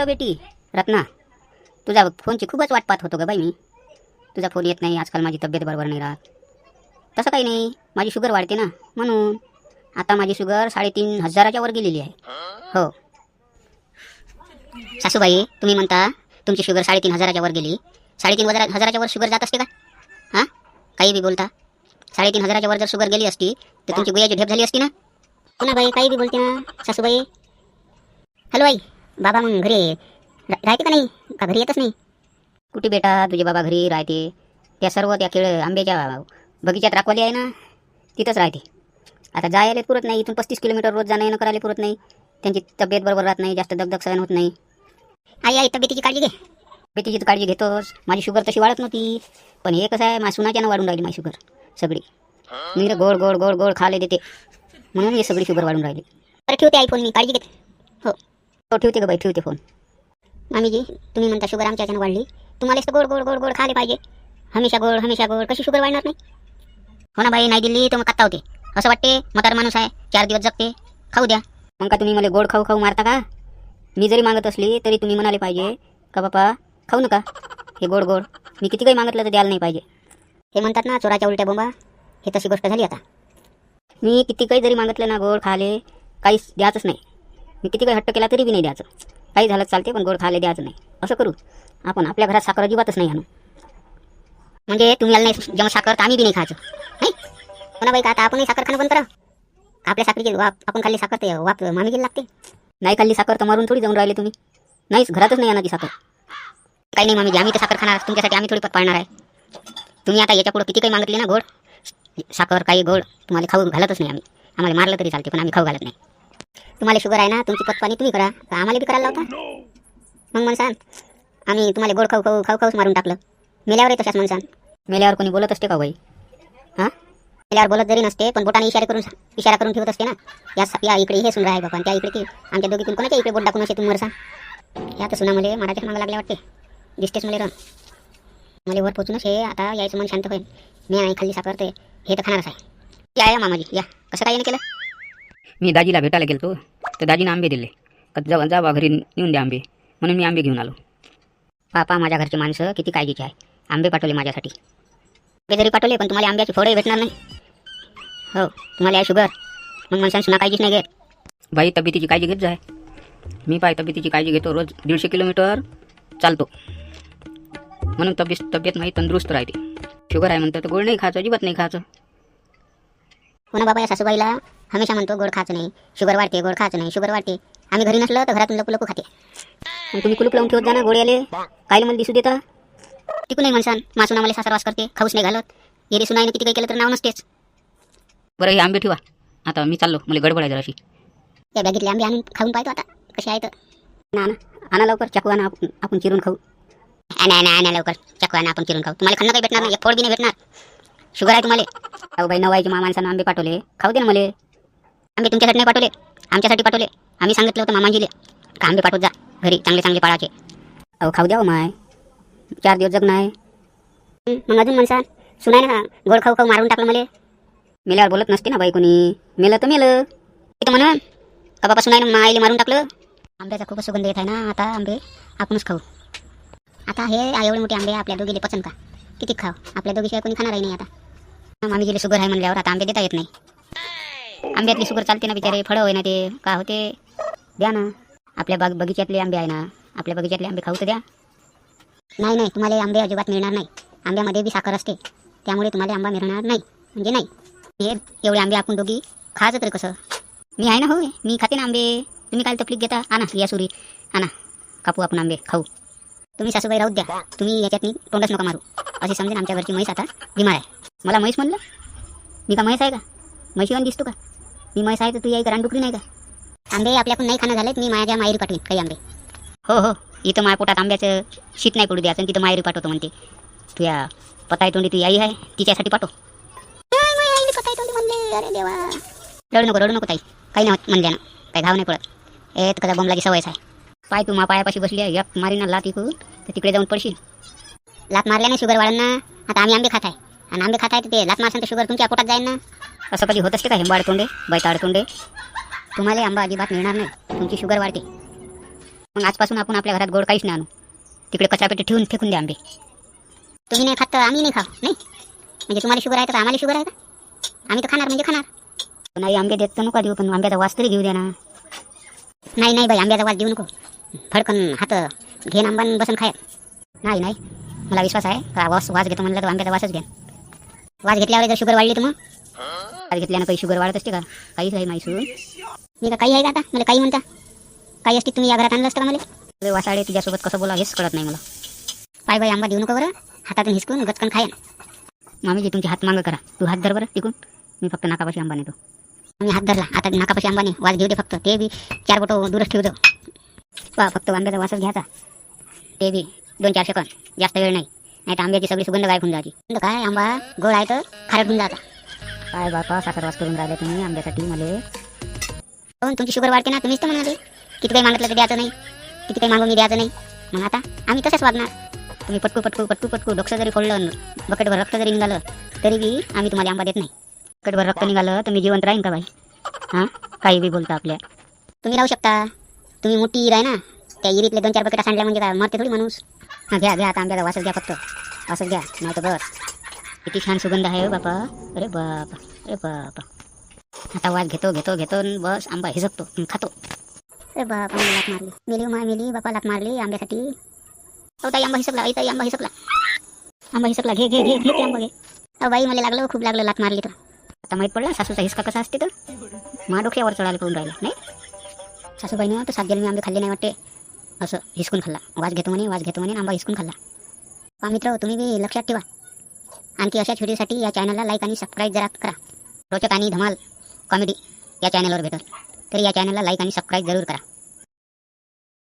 Hello बेटी रत्ना तुझा फोनची खूपच वाट पाहत होतो का बाई मी तुझा फोन येत नाही आजकाल माझी तब्येत बरोबर नाही राहत. तसं काही नाही माझी शुगर वाढते ना. म्हणून आता माझी शुगर साडेतीन हजाराच्या वर गेलेली आहे. हो. सासूबाई तुम्ही म्हणता तुमची शुगर साडेतीन हजाराच्या वर गेली. साडेतीन हजार हजाराच्या वर शुगर जात असते का? हां? काही बी बोलता. साडेतीन हजाराच्या वर जर शुगर गेली असती तर तुमची गुयाची ढेप झाली असती ना? हो ना बाई काही बी बोलते ना सासूबाई. हॅलो बाई बाबा मग घरी राहते का नाही? का घरी येतच नाही? कुठे बेटा? तुझे बाबा घरी राहते. त्या सर्व त्या केळ आंब्याच्या बगीच्यात राखवाली आहे ना? तिथंच राहते. आता जायला पुरत नाही. इथून पस्तीस किलोमीटर रोज जाणं येणं करायला पुरत नाही. त्यांची तब्येत बरोबर राहत नाही. जास्त दगदग सहन होत नाही. आई आई तब्येतीची काळजी घे. तब्येतीची तर काळजी घेतोस. माझी शुगर तशी वाढत नव्हती. पण हे कसं आहे? माझ्या सुनाच्यानं वाढून राहिली माझी शुगर. सगळी. मी गोड गोड गोड गोड खाले देते. म्हणून हे सगळी शुगर वाढून राहिली. बरं ठेवते आई फोन मी. काळजी घेते. हो. हो ठेवते ग बाई ठेवते फोन मामीजी तुम्ही म्हणता शुगर आमच्या याच्यानं वाढली. तुम्हाला तर गोड गोड गोड गोड खाले पाहिजे. हमेशा गोड हमेशा गोड. कशी शुगर वाढणार नाही? हो ना बाई नाही दिली तर मग कात्ता होते. असं वाटते मतार माणूस आहे. चार दिवस जगते. खाऊ द्या. मग का तुम्ही मला गोड खाऊ खाऊ मारता का? मी जरी मागत असली तरी तुम्ही म्हणाले पाहिजे का बापा खाऊ नका. हे गोड गोड. मी किती काही मागितलं तर द्यायला नाही पाहिजे. हे म्हणतात ना चोराच्या उलट्या बोंबा. हे तशी गोष्ट झाली आता. मी किती काही जरी मागितलं ना गोड खाले काहीच द्यायचंच नाही. मी किती काही हट्ट केला तरी बी नाही द्यायचं. काही झालं चालते पण गोड खाले द्यायचं नाही. असं करू. आपण आपल्या घरात साखर अजिबातच नाही आणू. म्हणजे तुम्हाला नाही जेव्हा साखर तर आम्ही बी नाही खायचं. नाही? बाई का आता आपणही साखर खाणं बंद करा. आपल्या साखरेची वाप आपण खाल्ली साखर ते वाप मामी गेली लागते. नाही खाल्ली साखर तर मारून थोडी जाऊन राहिले तुम्ही. नाहीच घरातच नाही आणा ती साखर. काही नाही मामी आम्ही तर साखर खाणार तुमच्यासाठी आम्ही थोडी पत पाळणार आहे. तुम्ही आता याच्या किती काही मागितली ना गोड? साखर काही गोड तुम्हाला खाऊ घालतच नाही आम्ही. आम्हाला मारलं तरी चालते पण आम्ही खाऊ घालत नाही. तुम्हाला शुगर आहे ना तुमची पतपाणी तुम्ही करा. आम्हाला बी करायला लावता. मग म्हणसान आम्ही तुम्हाला गोड खाऊ खाऊ खाऊ खाऊच मारून टाकलं. मेल्यावर तशाच म्हणसान मेल्यावर कोणी बोलत असते का बाई? हां? मेल्यावर बोलत जरी नसते पण बोटाने इशारे करून इशारा करून ठेवत असते ना. या या इकडे हे सुन आहे बाबा त्या इकडे ते आमच्या दोघीतून कोणाच्या इकडे बोट टाकून असे तुम्ही वरसा या तर सुना मला मराठीत मागं लागल्या वाटते. दिसतेच मला रन मला वर पोचूनच हे आता यायचं मन शांत होईल. मी नाही खाल्ली साखर ते हे तर खाणारच आहे. या या मामाजी या. कसं काय केलं? मी दाजीला भेटायला गेलतो. तर दाजीनं आंबे दिले. का जा जावा घरी नेऊन द्या आंबे. म्हणून मी आंबे घेऊन आलो. पापा माझ्या घरची माणसं किती काळजीची आहे आंबे पाठवले माझ्यासाठी. आंबे जरी पाठवले पण तुम्हाला आंब्याची फळंही भेटणार नाही. हो तुम्हाला आहे शुगर. मग माणसांनी सुना काळजीच नाही घेत. बाई तब्येतीची काळजी घेत जाय मी पाय तब्येतीची काळजी घेतो. रोज दीडशे किलोमीटर चालतो. म्हणून तब्येत तब्येत माझी तंदुरुस्त राहते. शुगर आहे म्हणतं तर गोड नाही खायचं अजिबात नाही खायचं. हो ना बाबा या सासूबाईला हमेशा म्हणतो गोड खायचं नाही शुगर वाढते गोड खायचं नाही शुगर वाढते. आम्ही घरी नसलं तर घरातून लपू लपू खाते. मग तुम्ही कुलूप लावून ठेवत जा ना गोळ्याले. काय मला दिसू देता? टिकू नाही म्हणसान मासून मला सासरवास करते खाऊच नाही घालत. येरे सुनाईने किती काही केलं तर नाव नसतेच. बरं हे आंबे ठेवा. आता मी चाललो मला गडबड आहे जराशी. त्या बॅगेतले आंबे आणून खाऊन पाहतो आता कसे आहेत. ना ना आणा लवकर चाकू आणा आपण चिरून खाऊ. आणा आणा आणा लवकर चाकू आणा आपण चिरून खाऊ. तुम्हाला खाणं काही भेटणार नाही फोड बी नाही भेटणार. शुगर आहे तुम्हाला. अहो बाई नवाईची मा माणसानं आंबे पाठवले. खाऊ दे ना मला. आंबे तुमच्यासाठी नाही पाठवले. आमच्यासाठी पाठवले. आम्ही सांगितलं होतं मामाजीले. का आंबे पाठवत जा? घरी चांगले चांगले पाळाचे. अहो खाऊ द्या हो माय. चार दिवस जग नाही. मग अजून म्हणसान सुनाय ना गोड खाऊ खाऊ मारून टाकलं मला. मेल्यावर बोलत नसते ना बाई कोणी. मेलं तर मेलं. तिथं म्हणा. का बाबा सुनाय ना आईले मारून टाकलं? आंब्याचा खूपच सुगंध येत आहे ना आता आंबे. आपणच खाऊ. आता हे एवढे मोठे आंबे आपल्या दोघीले पसंत का? किती खाऊ? आपल्या दोघीशिवाय कोणी खाणारही नाही आता. मामी गेले शुगर आहे म्हणल्यावर आता आंबे देता येत नाही. आंब्यातली शुगर चालते ना बिचारे फळं होय ना ते का होते? द्या ना. आपल्या बाग बगीच्यातले आंबे आहे ना आपल्या बगीच्यातले आंबे खाऊ तर द्या. नाही नाही तुम्हाला आंबे अजिबात मिळणार नाही. आंब्यामध्ये बी साखर असते. त्यामुळे तुम्हाला आंबा मिळणार नाही. म्हणजे नाही. हे एवढे आंबे आपण दोघी खायचं तरी कसं? मी आहे ना होय मी खाते ना आंबे. तुम्ही काय तकलीफ घेता. आणा या सुरी. आणा. कापू आपण आंबे खाऊ. तुम्ही सासूबाई राहू द्या. तुम्ही याच्यातनी तोंडच नका मारू. असे समजेन आमच्या घरची म्हैस आता बिमार आहे. मला म्हैस म्हणलं? मी का म्हैस आहे का? म्हैशीवान दिसतो का? मी म्हैस आहे तर तू याई रानडुकरी नाही का आंबे आपल्याकडून नाही खाणं झालेत मी माझ्या माहेरी पाठवीन काही आंबे. हो हो. इथं माझ्या पोटात आंब्याचं शीत नाही पडू द्यायचं तिथं माहेरी पाठवतो म्हणते. तू या पताई तोंडी ती आई आहे तिच्यासाठी पाठव. अरे देवा. रडू नको रडू नको ताई. काही नाही होत म्हणल्या ना. काही धाव नाही पडत. ए तर कसा बॉम्बलाची सवयच आहे. पाय तू मा पायापाशी बसली आहे. एक मारीना लात इकून तर तिकडे जाऊन पडशील. लात मारल्याने शुगर वाढेल ना आता आम्ही आंबे खात आहे. आणि आंबे खात आहे ते लात मारसान तर शुगर तुमच्या पोटात जाईल ना. असं कधी होत असते का हेंबाड तोंडे बैताड तोंडे? तुम्हाला आंबा अजिबात मिळणार नाही. तुमची शुगर वाढते. मग आजपासून आपण आपल्या घरात गोड काहीच नाही आणू. तिकडे कचरापेटी ठेवून फेकून द्या आंबे. तुम्ही नाही खात तर आम्ही नाही खाऊ नाही? म्हणजे तुम्हाला शुगर आहे तर आम्हाला शुगर आहे का? आम्ही तर खाणार म्हणजे खाणार. नाही आंबे देत तर नका देऊ पण आंब्याचा वास तरी घेऊ द्या ना. नाही नाही बाई आंब्याचा वास देऊ नको. फडकन हात घेन आंबान बसन खाय नाही नाही. मला विश्वास आहे का वास वास घेतो म्हणलं तर आंब्याचा वासच घ्या वास घेतल्यावर जर शुगर वाढली तर मग? वास घेतल्यानं काही शुगर वाढत असते का? काहीच आहे माहिसून मी का काही आहे का आता? मला काही म्हणता? काही असते तुम्ही या घरात आणलं असतं का मला? वासाडे तुझ्यासोबत कसं बोला हेच कळत नाही मला. पाय बाई आंबा देऊ नको बरं. हातातून हिसकून गचकन खायन मामीजी तुमचे हात मागं करा. तू हात धर बरं टिकून मी फक्त नाकापाशी आंबा नेतो. मी हात धरला. आता नाकापाशी आंबा नाही. वास घेऊ दे फक्त. ते बी चार बोटो दूरच ठेवतो. वा फक्त आंब्याचा वासच घ्यायचा. ते बी दोन चार सेकंद. जास्त वेळ नाही. नाही तर आंब्याची सगळी सुगंध गायब होऊन जायची काय आंबा गोड आहे तर खारट होऊन जाता. काय बापा साखर वास करून राहिले तुम्ही आंब्यासाठी मला. पण हो, तुमची शुगर वाढते ना तुम्हीच तर म्हणाले किती काही मागितलं तर द्यायचं नाही. किती काही मागून मी द्यायचं नाही. मग आता आम्ही तसेच वागणार. तुम्ही पटकू पटकू पटकू पटकू डोकं जरी फोडलं बकेटभर रक्त जरी निघालं तरी बी आम्ही तुम्हाला आंबा देत नाही. बकेटभर रक्त निघालं तर मी जिवंत राहीन का बाई? हां? काही बी बोलता आपल्या. तुम्ही राहू शकता. तुम्ही मोठी इर आहे ना त्या इरीतले दोन चार बकेटा सांडल्या म्हणजे काय मरते थोडी माणूस. हां घ्या घ्या आता आंब्याचा वासच घ्या फक्त. वासच घ्या नाही तर बस. किती छान सुगंध आहे हो, बापा. अरे बापा अरे बापा. आता वास घेतो घेतो घेतो बस आंबा हिसकतो खातो. अरे बापा मला लाक मारली. मेली हो, माय मेली बापा लाक मारली आंब्यासाठी. अहो ताई आंबा हिसकला. आई ताई आंबा हिसकला. आंबा हिसकला. घे घे घे घे ते आंबा घे. अहो बाई मला लागलं खूप लागलं लात मारली तर. आता माहीत पडला सासूचा हिसका कसा असते तर? मा डोक्यावर चढायला करून राहिला नाही? सासूबाईनं तर सात गेले मी आंबे खाल्ले नाही वाटते. असं हिसकून खाल्ला. वास घेतो म्हणे वास घेतो म्हणे आंबा हिसकून खाल्ला. पा मित्र तुम्ही बी लक्षात ठेवा. आणखी अशा व्हिडिओसाठी या चॅनलला लाईक आणि सबस्क्राईब जरा करा. रोचक आणि धमाल कॉमेडी या चॅनलवर भेटल. तर या चॅनलला लाईक आणि सबस्क्राईब जरूर करा.